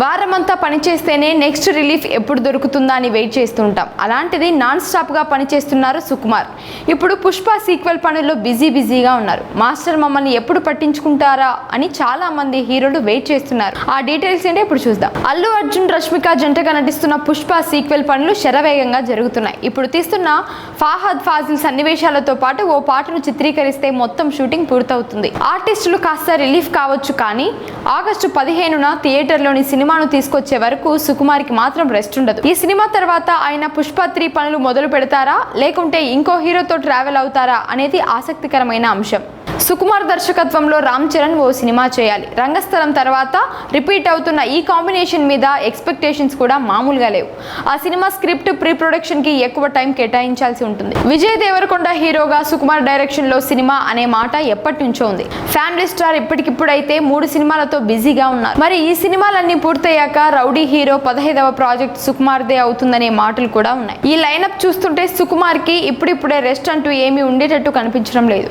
వారమంతా పనిచేస్తేనే next relief ఎప్పుడు దొరుకుతుందా అని వెయిట్ చేస్తుంటాం. అలాంటిది నాన్ స్టాప్గా పనిచేస్తున్నారు సుకుమార్. ఇప్పుడు పుష్ప సీక్వెల్ పనుల్లో బిజీ బిజీగా ఉన్నారు. మాస్టర్ మమ్మల్ని ఎప్పుడు పట్టించుకుంటారా అని చాలా మంది హీరోలు వెయిట్ చేస్తున్నారు. ఆ డీటెయిల్స్ ఏంటో ఇప్పుడు చూద్దాం. అల్లు అర్జున్ రష్మిక జంటగా నటిస్తున్న పుష్ప సీక్వెల్ పనులు శరవేగంగా జరుగుతున్నాయి. ఇప్పుడు తీస్తున్న ఫాహద్ ఫాజిల్ సన్నివేశాలతో పాటు ఓ పాటను చిత్రీకరిస్తే మొత్తం షూటింగ్ పూర్తవుతుంది. ఆర్టిస్టులు కాస్త రిలీఫ్ కావచ్చు కానీ ఆగస్టు పదిహేనున థియేటర్లోని సినిమా సినిమాను తీసుకొచ్చే వరకు సుకుమార్కి మాత్రం రెస్ట్ ఉండదు. ఈ సినిమా తర్వాత ఆయన పుష్ప త్రీ పనులు మొదలు పెడతారా? లేకుంటే ఇంకో హీరోతో ట్రావెల్ అవుతారా? అనేది ఆసక్తికరమైన అంశం. సుకుమార్ దర్శకత్వంలో రామ్ చరణ్ ఓ సినిమా చేయాలి. రంగస్థలం తర్వాత రిపీట్ అవుతున్న ఈ కాంబినేషన్ మీద ఎక్స్పెక్టేషన్స్ కూడా మామూలుగా లేవు. ఆ సినిమా స్క్రిప్ట్ ప్రీ ప్రొడక్షన్కి ఎక్కువ టైం కేటాయించాల్సి ఉంటుంది. విజయ్ దేవరకొండ హీరోగా సుకుమార్ డైరెక్షన్లో సినిమా అనే మాట ఎప్పటి నుంచో ఉంది ఫ్యామిలీ స్టార్ ఇప్పటికిప్పుడైతే మూడు సినిమాలతో బిజీగా ఉన్నారు. మరి ఈ సినిమాలన్నీ పూర్తయ్యాక రౌడీ హీరో పదహైదవ ప్రాజెక్ట్ సుకుమార్దే అవుతుందనే మాటలు కూడా ఉన్నాయి. ఈ లైనప్ చూస్తుంటే సుకుమార్కి ఇప్పుడిప్పుడే రెస్ట్ అంటూ ఏమీ ఉండేటట్టు కనిపించడం లేదు.